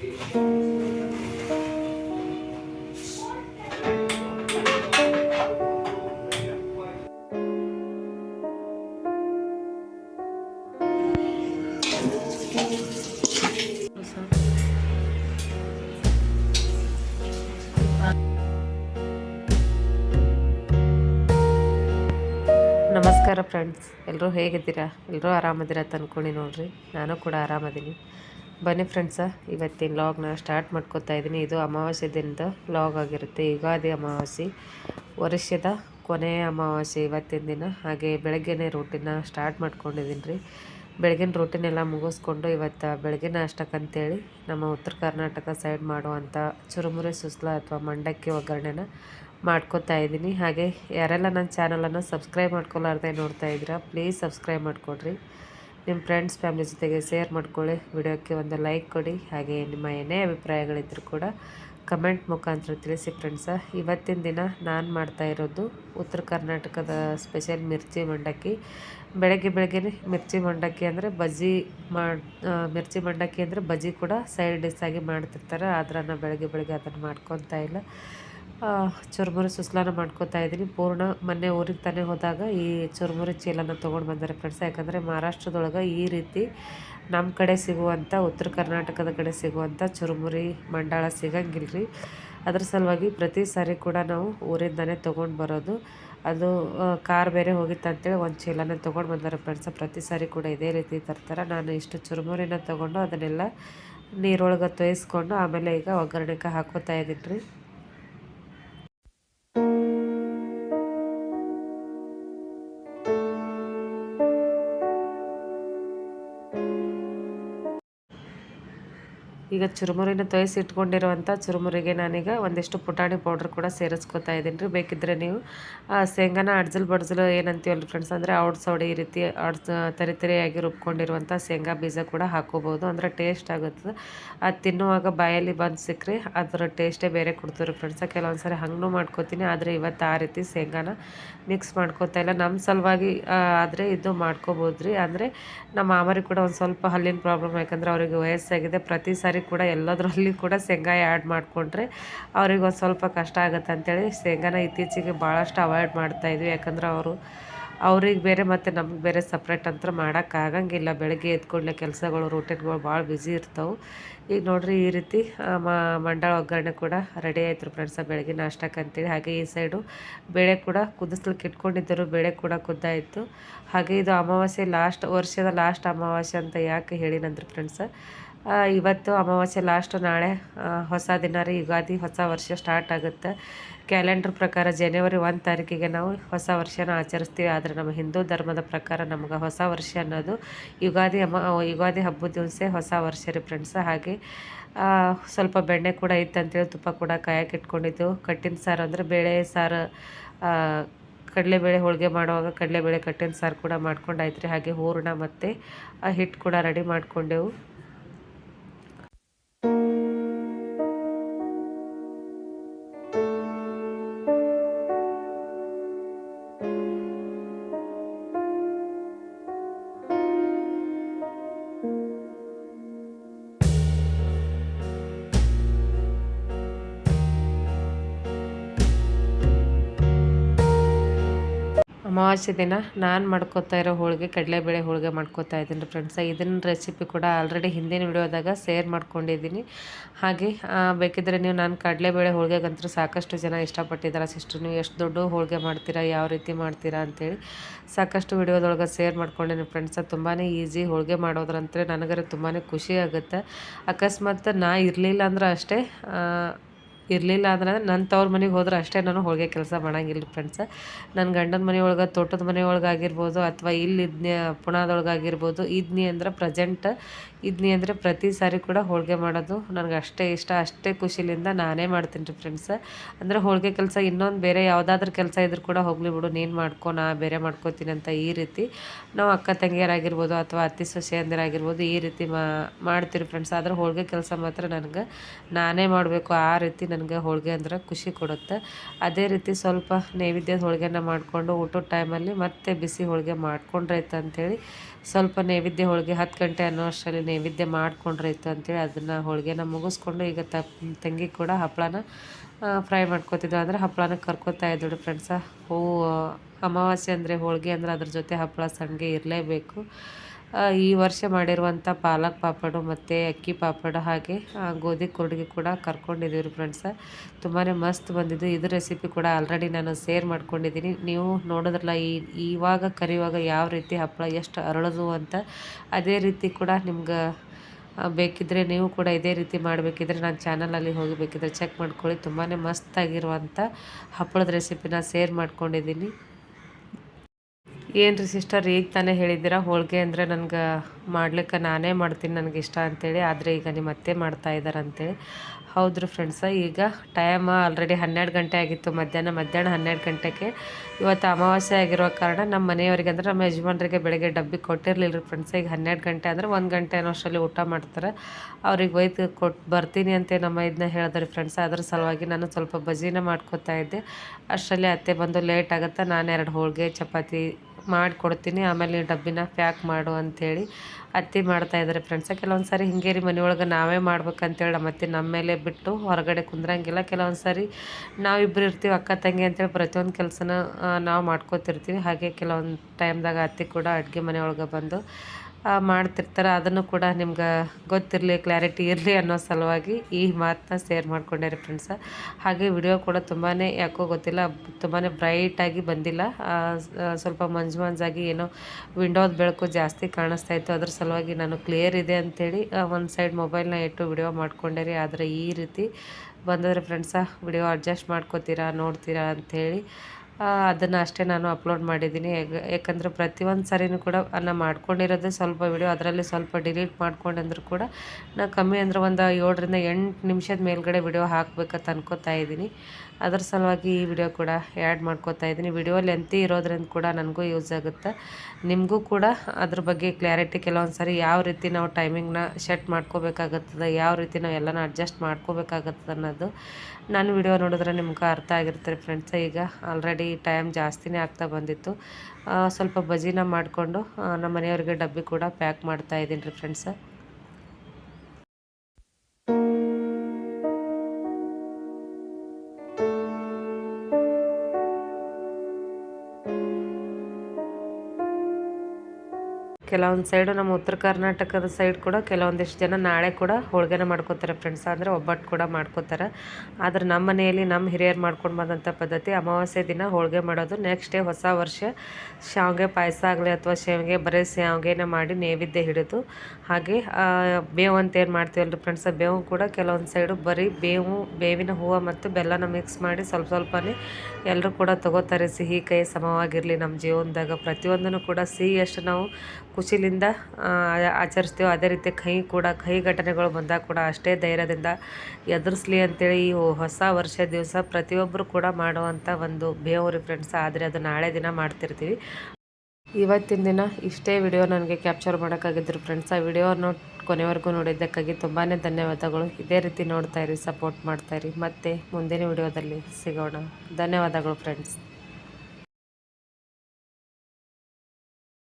ನಮಸ್ಕಾರ ಫ್ರೆಂಡ್ಸ್ ಎಲ್ಲರೂ ಹೇಗಿದ್ದೀರಾ? ಎಲ್ಲರೂ ಆರಾಮದಿರ ತಂದ್ಕೊಂಡು ನೋಡ್ರಿ. ನಾನು ಕೂಡ ಆರಾಮದೀನಿ. ಬನ್ನಿ ಫ್ರೆಂಡ್ಸ ಇವತ್ತಿನ ಲಾಗ್ನ ಸ್ಟಾರ್ಟ್ ಮಾಡ್ಕೋತಾ ಇದ್ದೀನಿ ಇದು ಅಮಾವಾಸ್ಯೆ ದಿನದ ಲಾಗ್ ಆಗಿರುತ್ತೆ. ಯುಗಾದಿ ಅಮಾವಾಸ್ಯೆ, ವರ್ಷದ ಕೊನೆಯ ಅಮಾವಾಸ್ಯೆ ಇವತ್ತಿನ ದಿನ. ಹಾಗೆ ಬೆಳಗ್ಗೆನೇ ರೂಟಿನ ಸ್ಟಾರ್ಟ್ ಮಾಡ್ಕೊಂಡಿದ್ದೀನಿ ರೀ. ಬೆಳಗಿನ ರೂಟೀನ್ ಎಲ್ಲ ಮುಗಿಸ್ಕೊಂಡು ಇವತ್ತು ಬೆಳಗಿನ ಅಷ್ಟಕ್ಕಂತೇಳಿ ನಮ್ಮ ಉತ್ತರ ಕರ್ನಾಟಕ ಸೈಡ್ ಮಾಡುವಂಥ ಚುರುಮುರಿ, ಸುಸ್ಲ ಅಥವಾ ಮಂಡಕ್ಕಿ ಒಗ್ಗರಣೆನ ಮಾಡ್ಕೋತಾ ಇದ್ದೀನಿ ಹಾಗೆ ಯಾರೆಲ್ಲ ನನ್ನ ಚಾನಲನ್ನು ಸಬ್ಸ್ಕ್ರೈಬ್ ಮಾಡ್ಕೊಲಾರ್ದೆ ನೋಡ್ತಾ ಇದ್ದೀರಾ ಪ್ಲೀಸ್ ಸಬ್ಸ್ಕ್ರೈಬ್ ಮಾಡಿಕೊಡ್ರಿ. ನಿಮ್ಮ ಫ್ರೆಂಡ್ಸ್ ಫ್ಯಾಮಿಲಿ ಜೊತೆಗೆ ಶೇರ್ ಮಾಡ್ಕೊಳ್ಳಿ. ವಿಡಿಯೋಕ್ಕೆ ಒಂದು ಲೈಕ್ ಕೊಡಿ. ಹಾಗೆ ನಿಮ್ಮ ಏನೇ ಅಭಿಪ್ರಾಯಗಳಿದ್ದರೂ ಕೂಡ ಕಮೆಂಟ್ ಮುಖಾಂತರ ತಿಳಿಸಿ ಫ್ರೆಂಡ್ಸ ಇವತ್ತಿನ ದಿನ ನಾನು ಮಾಡ್ತಾ ಇರೋದು ಉತ್ತರ ಕರ್ನಾಟಕದ ಸ್ಪೆಷಲ್ ಮಿರ್ಚಿ ಮಂಡಕ್ಕಿ. ಬೆಳಗ್ಗೆ ಬೆಳಗ್ಗೆ ಮಿರ್ಚಿ ಮಂಡಕ್ಕಿ ಅಂದರೆ ಬಜ್ಜಿ ಮಾಡಿ ಮಿರ್ಚಿ ಮಂಡಕ್ಕಿ ಅಂದರೆ ಬಜ್ಜಿ ಕೂಡ ಸೈಡ್ ಡಿಸ್ ಆಗಿ ಮಾಡ್ತಿರ್ತಾರೆ. ಆದ್ರೆ ನಾನು ಬೆಳಗ್ಗೆ ಬೆಳಗ್ಗೆ ಅದನ್ನು ಮಾಡ್ಕೊತಾ ಇಲ್ಲ. ಚುರುಮುರಿ ಸುಸ್ಲಾನ ಮಾಡ್ಕೋತಾ ಇದ್ದೀನಿ. ಪೂರ್ಣ ಮೊನ್ನೆ ಊರಿಗೆ ತಾನೇ ಹೋದಾಗ ಈ ಚುರುಮುರಿ ಚೀಲನ ತೊಗೊಂಡು ಬಂದರೆ ಫ್ರೆಂಡ್ಸ್ ಯಾಕಂದರೆ ಮಹಾರಾಷ್ಟ್ರದೊಳಗೆ ಈ ರೀತಿ ನಮ್ಮ ಕಡೆ ಸಿಗುವಂಥ ಉತ್ತರ ಕರ್ನಾಟಕದ ಕಡೆ ಸಿಗುವಂಥ ಚುರುಮುರಿ ಮಂಡಾಳ ಸಿಗಂಗಿಲ್ಲ ರೀ ಅದ್ರ ಸಲುವಾಗಿ ಪ್ರತಿ ಸಾರಿ ಕೂಡ ನಾವು ಊರಿಂದನೇ ತೊಗೊಂಡು ಬರೋದು. ಅದು ಕಾರ್ ಬೇರೆ ಹೋಗಿತ್ತು ಅಂತೇಳಿ ಒಂದು ಚೀಲನ ತೊಗೊಂಡು ಬಂದಾರೆ ಫ್ರೆಂಡ್ಸ್ ಪ್ರತಿ ಸಾರಿ ಕೂಡ ಇದೇ ರೀತಿ ತರ್ತಾರೆ. ನಾನು ಇಷ್ಟು ಚುರುಮುರಿನ ತೊಗೊಂಡು ಅದನ್ನೆಲ್ಲ ನೀರೊಳಗೆ ತೋಯಿಸ್ಕೊಂಡು ಆಮೇಲೆ ಈಗ ಒಗ್ಗರಣೆಗೆ ಹಾಕೋತಾ ಇದ್ದೀನಿ ರೀ. ಈಗ ಚುರುಮುರಿನ ತೋಯಿಸಿ ಇಟ್ಕೊಂಡಿರುವಂಥ ಚುರುಮುರಿಗೆ ನಾನೀಗ ಒಂದಿಷ್ಟು ಪುಟಾಣಿ ಪೌಡ್ರ್ ಕೂಡ ಸೇರಿಸ್ಕೊತಾ ಇದ್ದೀನಿ ರೀ. ಬೇಕಿದ್ದರೆ ನೀವು ಶೇಂಗಾನ ಅಡ್ಜಲ್ ಬಡ್ಜಲು ಏನಂತೀವಲ್ಲ ಫ್ರೆಂಡ್ಸ್ ಅಂದರೆ ಔಡ್ ಸೌಡಿ ಈ ರೀತಿ ಅಡ್ಸ್ ತರಿ ತರಿಯಾಗಿ ರುಬ್ಕೊಂಡಿರುವಂಥ ಶೇಂಗಾ ಬೀಜ ಕೂಡ ಹಾಕೋಬೋದು. ಅಂದರೆ ಟೇಸ್ಟ್ ಆಗುತ್ತೆ ಅದು ತಿನ್ನುವಾಗ ಬಾಯಲ್ಲಿ ಬಂದು ಸಿಕ್ಕರೆ, ಅದರ ಟೇಸ್ಟೇ ಬೇರೆ ಕೊಡ್ತೀವಿ ಫ್ರೆಂಡ್ಸ ಕೆಲವೊಂದು ಸರಿ ಹಂಗೂ ಮಾಡ್ಕೋತೀನಿ, ಆದರೆ ಇವತ್ತು ಆ ರೀತಿ ಶೇಂಗಾನ ಮಿಕ್ಸ್ ಮಾಡ್ಕೋತಾ ಇಲ್ಲ. ನಮ್ಮ ಸಲುವಾಗಿ ಆದರೆ ಇದು ಮಾಡ್ಕೋಬೋದು ರೀ ಅಂದರೆ ನಮ್ಮ ಮಾಮರಿಗೆ ಕೂಡ ಒಂದು ಸ್ವಲ್ಪ ಹಲ್ಲಿನ ಪ್ರಾಬ್ಲಮ್ ಯಾಕಂದರೆ ಅವರಿಗೆ ವಯಸ್ಸಾಗಿದೆ. ಪ್ರತಿ ಸಾರಿ ಕೂಡ ಎಲ್ಲದರಲ್ಲಿ ಕೂಡ ಶೇಂಗಾ ಆ್ಯಡ್ ಮಾಡಿಕೊಂಡ್ರೆ ಅವ್ರಿಗೆ ಒಂದು ಸ್ವಲ್ಪ ಕಷ್ಟ ಆಗುತ್ತೆ ಅಂತೇಳಿ ಶೇಂಗಾನ ಇತ್ತೀಚೆಗೆ ಭಾಳಷ್ಟು ಅವಾಯ್ಡ್ ಮಾಡ್ತಾಯಿದ್ವಿ ಯಾಕಂದ್ರೆ ಅವರು ಅವ್ರಿಗೆ ಬೇರೆ ಮತ್ತು ನಮ್ಗೆ ಬೇರೆ ಸಪ್ರೇಟ್ ಅಂತ ಮಾಡೋಕ್ಕಾಗಂಗಿಲ್ಲ ಬೆಳಗ್ಗೆ ಎದ್ಕೊಂಡ್ಲೆ ಕೆಲಸಗಳು ರೂಟೀನ್ಗಳು ಭಾಳ ಬ್ಯುಸಿ ಇರ್ತವೆ. ಈಗ ನೋಡಿರಿ ಈ ರೀತಿ ಮಂಡಾಳ ಒಗ್ಗರಣೆ ಕೂಡ ರೆಡಿ ಆಯ್ತು ಫ್ರೆಂಡ್ಸ ಬೆಳಗ್ಗೆ ನಾಷ್ಟಕ್ಕೆ ಅಂತೇಳಿ. ಹಾಗೆ ಈ ಸೈಡು ಬೇಳೆ ಕೂಡ ಕುದಿಸ್ಲಿಕ್ಕೆ ಇಟ್ಕೊಂಡಿದ್ದರು. ಬೇಳೆ ಕೂಡ ಕುದ್ದಾಯಿತು. ಹಾಗೆ ಇದು ಅಮಾವಾಸ್ಯೆ ಲಾಸ್ಟ್ ವರ್ಷದ ಲಾಸ್ಟ್ ಅಮಾವಾಸ್ಯೆ ಅಂತ ಯಾಕೆ ಹೇಳಿನಂದ್ರೆ ಫ್ರೆಂಡ್ಸ ಇವತ್ತು ಅಮಾವಾಸ್ಯೆ ಲಾಸ್ಟ್ ನಾಳೆ ಹೊಸ ದಿನ ರೀ. ಯುಗಾದಿ ಹೊಸ ವರ್ಷ ಸ್ಟಾರ್ಟ್ ಆಗುತ್ತೆ. ಕ್ಯಾಲೆಂಡ್ರ್ ಪ್ರಕಾರ ಜನವರಿ ಒಂದು ತಾರೀಕಿಗೆ ನಾವು ಹೊಸ ವರ್ಷನ ಆಚರಿಸ್ತೀವಿ. ಆದರೆ ನಮ್ಮ ಹಿಂದೂ ಧರ್ಮದ ಪ್ರಕಾರ ನಮ್ಗೆ ಹೊಸ ವರ್ಷ ಅನ್ನೋದು ಯುಗಾದಿ ಅಮ್ಮ ಯುಗಾದಿ ಹಬ್ಬದ ದಿವಸ ಹೊಸ ವರ್ಷ ರೀ ಫ್ರೆಂಡ್ಸ ಹಾಗೆ ಸ್ವಲ್ಪ ಬೆಣ್ಣೆ ಕೂಡ ಇತ್ತು ಅಂತೇಳಿ ತುಪ್ಪ ಕೂಡ ಕಾಯಕ್ಕೆ ಇಟ್ಕೊಂಡಿದ್ದು. ಕಟ್ಟಿನ ಸಾರು ಅಂದರೆ ಬೇಳೆ ಸಾರು ಕಡಲೆಬೇಳೆ ಹೋಳಿಗೆ ಮಾಡುವಾಗ ಕಡಲೆಬೇಳೆ ಕಟ್ಟಿನ ಸಾರು ಕೂಡ ಮಾಡ್ಕೊಂಡಾಯ್ತು ರೀ ಹಾಗೆ ಹೂರಣ ಮತ್ತು ಹಿಟ್ಟು ಕೂಡ ರೆಡಿ ಮಾಡ್ಕೊಂಡೆವು. ಅಮಾವಾಸ್ಯೆ ದಿನ ನಾನು ಮಾಡ್ಕೋತಾ ಇರೋ ಹೋಳಿಗೆ, ಕಡಲೆಬೇಳೆ ಹೋಳಿಗೆ ಮಾಡ್ಕೋತಾ ಇದ್ದೀನಿ ಫ್ರೆಂಡ್ಸ ಇದನ್ನ ರೆಸಿಪಿ ಕೂಡ ಆಲ್ರೆಡಿ ಹಿಂದಿನ ವಿಡಿಯೋದಾಗ ಶೇರ್ ಮಾಡ್ಕೊಂಡಿದ್ದೀನಿ. ಹಾಗೆ ಬೇಕಿದ್ರೆ ನೀವು ನಾನು ಕಡಲೆಬೇಳೆ ಹೋಳಿಗೆಗಂತೂ ಸಾಕಷ್ಟು ಜನ ಇಷ್ಟಪಟ್ಟಿದ್ದಾರೆ ಸಿಸ್ಟರ್ ನೀವು ಎಷ್ಟು ದೊಡ್ಡ ಹೋಳಿಗೆ ಮಾಡ್ತೀರಾ, ಯಾವ ರೀತಿ ಮಾಡ್ತೀರಾ ಅಂತೇಳಿ ಸಾಕಷ್ಟು ವಿಡಿಯೋದೊಳಗೆ ಶೇರ್ ಮಾಡ್ಕೊಂಡಿದ್ದೀನಿ ಫ್ರೆಂಡ್ಸ ತುಂಬಾ ಈಸಿ ಹೋಳಿಗೆ ಮಾಡೋದ್ರಂತೆ ನನಗರೆ ತುಂಬಾ ಖುಷಿ ಆಗುತ್ತೆ. ಅಕಸ್ಮಾತ್ ನಾ ಇರಲಿಲ್ಲ ಅಂದ್ರೆ ಅಷ್ಟೇ ಇರಲಿಲ್ಲ ಅಂದ್ರೆ ನನ್ನ ತವ್ರ ಮನೆಗೆ ಹೋದ್ರೆ ಅಷ್ಟೇ ನಾನು ಹೋಳಿಗೆ ಕೆಲಸ ಮಾಡಂಗಿಲ್ಲ ಫ್ರೆಂಡ್ಸ್ ನನ್ನ ಗಂಡನ ಮನೆಯೊಳಗೆ, ತೋಟದ ಮನೆಯೊಳಗೆ ಆಗಿರ್ಬೋದು, ಅಥವಾ ಇಲ್ಲಿ ಪುಣಾದೊಳಗಾಗಿರ್ಬೋದು ಪುಣಾದೊಳಗೆ ಇದ್ನಿ ಅಂದ್ರೆ ಪ್ರೆಸೆಂಟ್ ಇದ್ನಿ ಅಂದರೆ ಪ್ರತಿ ಸಾರಿ ಕೂಡ ಹೋಳಿಗೆ ಮಾಡೋದು ನನಗೆ ಅಷ್ಟೇ ಇಷ್ಟ, ಅಷ್ಟೇ ಖುಷಿಲಿಂದ ನಾನೇ ಮಾಡ್ತೀನಿ ರೀ ಫ್ರೆಂಡ್ಸ್ ಅಂದರೆ ಹೋಳಿಗೆ ಕೆಲಸ ಇನ್ನೊಂದು ಬೇರೆ ಯಾವುದಾದ್ರೂ ಕೆಲಸ ಇದ್ರೂ ಕೂಡ ಹೋಗಲಿ ಬಿಡು, ನೀನು ಮಾಡ್ಕೊ, ನಾ ಬೇರೆ ಮಾಡ್ಕೋತೀನಿ ಅಂತ ಈ ರೀತಿ. ನಾವು ಅಕ್ಕ ತಂಗಿಯರಾಗಿರ್ಬೋದು ಅಥವಾ ಅತ್ತಿ ಸೊಸೆಯಂದಿರಾಗಿರ್ಬೋದು ಈ ರೀತಿ ಮಾಡ್ತೀರಿ ಫ್ರೆಂಡ್ಸ್ ಆದರೆ ಹೋಳಿಗೆ ಕೆಲಸ ಮಾತ್ರ ನನಗೆ ನಾನೇ ಮಾಡಬೇಕು, ಆ ರೀತಿ ನನಗೆ ಹೋಳಿಗೆ ಅಂದ್ರೆ ಖುಷಿ ಕೊಡುತ್ತೆ. ಅದೇ ರೀತಿ ಸ್ವಲ್ಪ ನೈವೇದ್ಯದ ಹೋಳಿಗೆನ ಮಾಡಿಕೊಂಡು ಊಟದ ಟೈಮಲ್ಲಿ ಮತ್ತೆ ಬಿಸಿ ಹೋಳಿಗೆ ಮಾಡ್ಕೊಂಡ್ರಾಯ್ತು ಸ್ವಲ್ಪ ನೈವೇದ್ಯ ಹೋಳಿಗೆ ಹತ್ತು ಗಂಟೆ ಅನ್ನೋ ಅಷ್ಟರಲ್ಲಿ ನೈವೇದ್ಯ ಮಾಡಿಕೊಂಡ್ರೆ ಇತ್ತು ಅಂತೇಳಿ ಅದನ್ನು ಹೋಳಿಗೆನ ಮುಗಿಸ್ಕೊಂಡು ಈಗ ತಂಗಿ ಕೂಡ ಹಪ್ಪಳನ ಫ್ರೈ ಮಾಡ್ಕೊತಿದ್ವು ಅಂದರೆ ಹಪ್ಪಳನ ಕರ್ಕೋತಾ ಇದ್ದಳು ಫ್ರೆಂಡ್ಸ ಹೂ ಅಮಾವಾಸ್ಯೆ ಅಂದರೆ ಹೋಳಿಗೆ ಅಂದರೆ ಅದ್ರ ಜೊತೆ ಹಪ್ಪಳ ಸಂಡಿಗೆ ಇರಲೇಬೇಕು. ಈ ವರ್ಷ ಮಾಡಿರುವಂಥ ಪಾಲಕ್ ಪಾಪಡು ಮತ್ತು ಅಕ್ಕಿ ಪಾಪಡ ಹಾಗೆ ಗೋಧಿ ಕುರ್ಡಿಗೆ ಕೂಡ ಕರ್ಕೊಂಡಿದ್ದೀವಿ ಫ್ರೆಂಡ್ಸ ತುಂಬಾ ಮಸ್ತ್ ಬಂದಿದ್ದು. ಇದು ರೆಸಿಪಿ ಕೂಡ ಆಲ್ರೆಡಿ ನಾನು ಸೇರ್ ಮಾಡ್ಕೊಂಡಿದ್ದೀನಿ. ನೀವು ನೋಡಿದ್ರಲ್ಲ, ಈ, ಇವಾಗ ಕರಿಯುವಾಗ ಯಾವ ರೀತಿ ಹಪ್ಪಳ ಎಷ್ಟು ಅರಳೋದು ಅಂತ, ಅದೇ ರೀತಿ ಕೂಡ ನಿಮ್ಗೆ ಬೇಕಿದ್ದರೆ ನೀವು ಕೂಡ ಇದೇ ರೀತಿ ಮಾಡಬೇಕಿದ್ರೆ ನಾನು ಚಾನಲಲ್ಲಿ ಹೋಗಿ ಬೇಕಿದ್ರೆ ಚೆಕ್ ಮಾಡ್ಕೊಳ್ಳಿ. ತುಂಬಾ ಮಸ್ತಾಗಿರುವಂಥ ಹಪ್ಪಳದ ರೆಸಿಪಿನ ಸೇರ್ ಮಾಡ್ಕೊಂಡಿದ್ದೀನಿ. ಏನು ರೀ ಸಿಸ್ಟರ್ ಈಗ ತಾನೇ ಹೇಳಿದ್ದೀರಾ ಹೋಳಿಗೆ ಅಂದರೆ ನನಗೆ ಮಾಡ್ಲಿಕ್ಕೆ ನಾನೇ ಮಾಡ್ತೀನಿ ನನಗೆ ಇಷ್ಟ ಅಂತೇಳಿ. ಆದರೆ ಈಗ ನಿಮ್ಮ ಅತ್ತೆ ಮಾಡ್ತಾ ಇದ್ದಾರೆ ಹೌದು ಫ್ರೆಂಡ್ಸ ಈಗ ಟೈಮ್ ಆಲ್ರೆಡಿ ಹನ್ನೆರಡು ಗಂಟೆ ಆಗಿತ್ತು ಮಧ್ಯಾಹ್ನ. ಮಧ್ಯಾಹ್ನ ಹನ್ನೆರಡು ಗಂಟೆಗೆ ಇವತ್ತು ಅಮಾವಾಸ್ಯೆ ಆಗಿರೋ ಕಾರಣ ನಮ್ಮ ಮನೆಯವರಿಗೆ ಅಂದರೆ ನಮ್ಮ ಯಜಮಾನ್ರಿಗೆ ಬೆಳಗ್ಗೆ ಡಬ್ಬಿ ಕೊಟ್ಟಿರಲಿಲ್ಲ ರೀ ಫ್ರೆಂಡ್ಸ್ ಈಗ ಹನ್ನೆರಡು ಗಂಟೆ ಅಂದರೆ ಒಂದು ಗಂಟೆ ಅನ್ನೋಷ್ಟರಲ್ಲಿ ಊಟ ಮಾಡ್ತಾರೆ. ಅವ್ರಿಗೆ ಒಯ್ದು ಕೊಟ್ಟು ಬರ್ತೀನಿ ಅಂತ ನಮ್ಮ ಇದನ್ನ ಹೇಳಿದ್ರಿ ಫ್ರೆಂಡ್ಸ್ ಅದ್ರ ಸಲುವಾಗಿ ನಾನು ಸ್ವಲ್ಪ ಬಜಿನ ಮಾಡ್ಕೋತಾ ಇದ್ದೆ. ಅಷ್ಟರಲ್ಲಿ ಅತ್ತೆ ಬಂದು ಲೇಟ್ ಆಗುತ್ತೆ ನಾನು ಎರಡು ಹೋಳಿಗೆ, ಚಪಾತಿ ಮಾಡಿಕೊಡ್ತೀನಿ. ಆಮೇಲೆ ಡಬ್ಬಿನ ಪ್ಯಾಕ್ ಮಾಡು ಅಂಥೇಳಿ ಅತ್ತೆ ಮಾಡ್ತಾಯಿದ್ದಾರೆ ಫ್ರೆಂಡ್ಸ ಕೆಲವೊಂದು ಸಾರಿ ಹಿಂಗೆ ರೀ ಮನೆಯೊಳಗೆ ನಾವೇ ಮಾಡ್ಬೇಕಂತೇಳಿ ನಮ್ಮ ಅತ್ತೆ ನಮ್ಮ ಮೇಲೆ ಬಿಟ್ಟು ಹೊರಗಡೆ ಕುಂದ್ರಂಗಿಲ್ಲ. ಕೆಲವೊಂದು ಸಾರಿ ನಾವಿಬ್ಬರು ಇರ್ತೀವಿ ಅಕ್ಕ, ತಂಗಿ ಅಂತೇಳಿ ಪ್ರತಿಯೊಂದು ಕೆಲಸನ ನಾವು ಮಾಡ್ಕೋತಿರ್ತೀವಿ. ಹಾಗೆ ಕೆಲವೊಂದು ಟೈಮ್ದಾಗ ಅತ್ತೆ ಕೂಡ ಅಡುಗೆ ಮನೆಯೊಳಗೆ ಬಂದು ಮಾಡ್ತಿರ್ತಾರೆ. ಅದನ್ನು ಕೂಡ ನಿಮ್ಗೆ ಗೊತ್ತಿರಲಿ, ಕ್ಲಾರಿಟಿ ಇರಲಿ ಅನ್ನೋ ಸಲುವಾಗಿ ಈ ಮಾತನ್ನ ಶೇರ್ ಮಾಡ್ಕೊಂಡೆ ಫ್ರೆಂಡ್ಸ ಹಾಗೆ ವಿಡಿಯೋ ಕೂಡ ತುಂಬಾ ಯಾಕೋ ಗೊತ್ತಿಲ್ಲ ತುಂಬಾ ಬ್ರೈಟಾಗಿ ಬಂದಿಲ್ಲ. ಸ್ವಲ್ಪ ಮಂಜು ಮಂಜಾಗಿ ಏನೋ ವಿಂಡೋದ ಬೆಳಕು ಜಾಸ್ತಿ ಕಾಣಿಸ್ತಾ ಇತ್ತು. ಅದ್ರ ಸಲುವಾಗಿ ನಾನು ಕ್ಲಿಯರ್ ಇದೆ ಅಂಥೇಳಿ ಒಂದು ಸೈಡ್ ಮೊಬೈಲ್ನ ಇಟ್ಟು ವಿಡಿಯೋ ಮಾಡ್ಕೊಂಡೆ ರೀ ಆದರೆ ಈ ರೀತಿ ಬಂದಿದ್ರೆ ಫ್ರೆಂಡ್ಸ ವಿಡಿಯೋ ಅಡ್ಜಸ್ಟ್ ಮಾಡ್ಕೋತೀರಾ, ನೋಡ್ತೀರಾ ಅಂಥೇಳಿ ಅದನ್ನು ಅಷ್ಟೇ ನಾನು ಅಪ್ಲೋಡ್ ಮಾಡಿದ್ದೀನಿ. ಯಾಕಂದರೆ ಪ್ರತಿಯೊಂದು ಸರಿನೂ ಕೂಡ ನಾನು ಮಾಡ್ಕೊಂಡಿರೋದೇ ಸ್ವಲ್ಪ ವಿಡಿಯೋ ಅದರಲ್ಲಿ ಸ್ವಲ್ಪ ಡಿಲೀಟ್ ಮಾಡ್ಕೊಂಡಂದ್ರೂ ಕೂಡ ನಾನು ಕಮ್ಮಿ ಅಂದರೆ ಒಂದು ಏಳರಿಂದ ಎಂಟು ನಿಮಿಷದ ಮೇಲ್ಗಡೆ ವಿಡಿಯೋ ಹಾಕ್ಬೇಕಂತ ಅನ್ಕೋತಾ ಇದ್ದೀನಿ. ಅದ್ರ ಸಲುವಾಗಿ ಈ ವಿಡಿಯೋ ಕೂಡ ಆ್ಯಡ್ ಮಾಡ್ಕೋತಾ ಇದ್ದೀನಿ. ವಿಡಿಯೋ ಲೆಂತಿ ಇರೋದ್ರಿಂದ ಕೂಡ ನನಗೂ ಯೂಸ್ ಆಗುತ್ತೆ. ನಿಮಗೂ ಕೂಡ ಅದ್ರ ಬಗ್ಗೆ ಕ್ಲಾರಿಟಿ ಕೆಲವೊಂದು ಸಾರಿ ಯಾವ ರೀತಿ ನಾವು ಟೈಮಿಂಗ್ನ ಸೆಟ್ ಮಾಡ್ಕೋಬೇಕಾಗತ್ತದ, ಯಾವ ರೀತಿ ನಾವು ಎಲ್ಲನ ಅಡ್ಜಸ್ಟ್ ಮಾಡ್ಕೋಬೇಕಾಗತ್ತದ ಅನ್ನೋದು ನಾನು ವಿಡಿಯೋ ನೋಡಿದ್ರೆ ನಿಮ್ಗೆ ಅರ್ಥ ಆಗಿರ್ತಾರೆ ಫ್ರೆಂಡ್ಸ್. ಈಗ ಆಲ್ರೆಡಿ ಟೈಮ್ ಜಾಸ್ತಿನೇ ಆಗ್ತಾ ಬಂದಿತ್ತು. ಸ್ವಲ್ಪ ಬಜಿನ ಮಾಡಿಕೊಂಡು ನಮ್ಮ ಮನೆಯವ್ರಿಗೆ ಡಬ್ಬಿ ಕೂಡ ಪ್ಯಾಕ್ ಮಾಡ್ತಾ ಇದ್ದೀನಿ ರೀ ಫ್ರೆಂಡ್ಸ ಕೆಲವೊಂದು ಸೈಡು ನಮ್ಮ ಉತ್ತರ ಕರ್ನಾಟಕದ ಸೈಡ್ ಕೂಡ ಕೆಲವೊಂದಿಷ್ಟು ಜನ ನಾಳೆ ಕೂಡ ಹೋಳಿಗೆನ ಮಾಡ್ಕೋತಾರೆ ಫ್ರೆಂಡ್ಸ್ ಅಂದರೆ ಒಬ್ಬಟ್ಟು ಕೂಡ ಮಾಡ್ಕೋತಾರೆ. ಆದರೆ ನಮ್ಮ ಮನೆಯಲ್ಲಿ ನಮ್ಮ ಹಿರಿಯರು ಮಾಡ್ಕೊಂಡು ಬಂದಂಥ ಪದ್ಧತಿ ಅಮಾವಾಸ್ಯೆ ದಿನ ಹೋಳಿಗೆ ಮಾಡೋದು. ನೆಕ್ಸ್ಟ್ ಡೇ ಹೊಸ ವರ್ಷ ಶಾವಿಗೆ ಪಾಯಸ ಆಗಲಿ ಅಥವಾ ಶಾವಿಗೆ ಬರೀ ಶಾವಿಗೆನ ಮಾಡಿ ನೈವೇದ್ಯ ಹಿಡಿದು ಹಾಗೆ ಬೇವು ಅಂತ ಏನು ಮಾಡ್ತೀವಲ್ರಿ ಫ್ರೆಂಡ್ಸ್ ಬೇವು ಕೂಡ ಕೆಲವೊಂದು ಸೈಡು ಬರೀ ಬೇವು, ಬೇವಿನ ಹೂವು ಮತ್ತು ಬೆಲ್ಲನ ಮಿಕ್ಸ್ ಮಾಡಿ ಸ್ವಲ್ಪ ಸ್ವಲ್ಪನೇ ಎಲ್ಲರೂ ಕೂಡ ತಗೋತಾರೆ. ಸಿಹಿ, ಕೈ ಸಮವಾಗಿರಲಿ ನಮ್ಮ ಜೀವನದಾಗ ಪ್ರತಿಯೊಂದನ್ನು ಕೂಡ ಸಿಹಿ ಅಷ್ಟು ನಾವು ಖುಷಿಲಿಂದ ಆಚರಿಸ್ತೀವೋ ಅದೇ ರೀತಿ ಕೈ ಕೂಡ, ಕೈ ಘಟನೆಗಳು ಬಂದಾಗ ಕೂಡ ಅಷ್ಟೇ ಧೈರ್ಯದಿಂದ ಎದುರಿಸ್ಲಿ ಅಂತೇಳಿ ಈ ಹೊಸ ವರ್ಷ ದಿವಸ ಪ್ರತಿಯೊಬ್ಬರು ಕೂಡ ಮಾಡುವಂಥ ಒಂದು ಬೇವರಿ ಫ್ರೆಂಡ್ಸ್ ಆದರೆ ಅದು ನಾಳೆ ದಿನ ಮಾಡ್ತಿರ್ತೀವಿ. ಇವತ್ತಿನ ದಿನ ಇಷ್ಟೇ ವಿಡಿಯೋ ನನಗೆ ಕ್ಯಾಪ್ಚರ್ ಮಾಡೋಕ್ಕಾಗಿದ್ದರು ಫ್ರೆಂಡ್ಸ್ ಆ ವಿಡಿಯೋನ ಕೊನೆವರೆಗೂ ನೋಡಿದ್ದಕ್ಕಾಗಿ ತುಂಬಾ ಧನ್ಯವಾದಗಳು. ಇದೇ ರೀತಿ ನೋಡ್ತಾಯಿರಿ ಸಪೋರ್ಟ್ ಮಾಡ್ತಾಯಿರಿ ಮತ್ತೆ ಮುಂದಿನ ವಿಡಿಯೋದಲ್ಲಿ ಸಿಗೋಣ. ಧನ್ಯವಾದಗಳು ಫ್ರೆಂಡ್ಸ್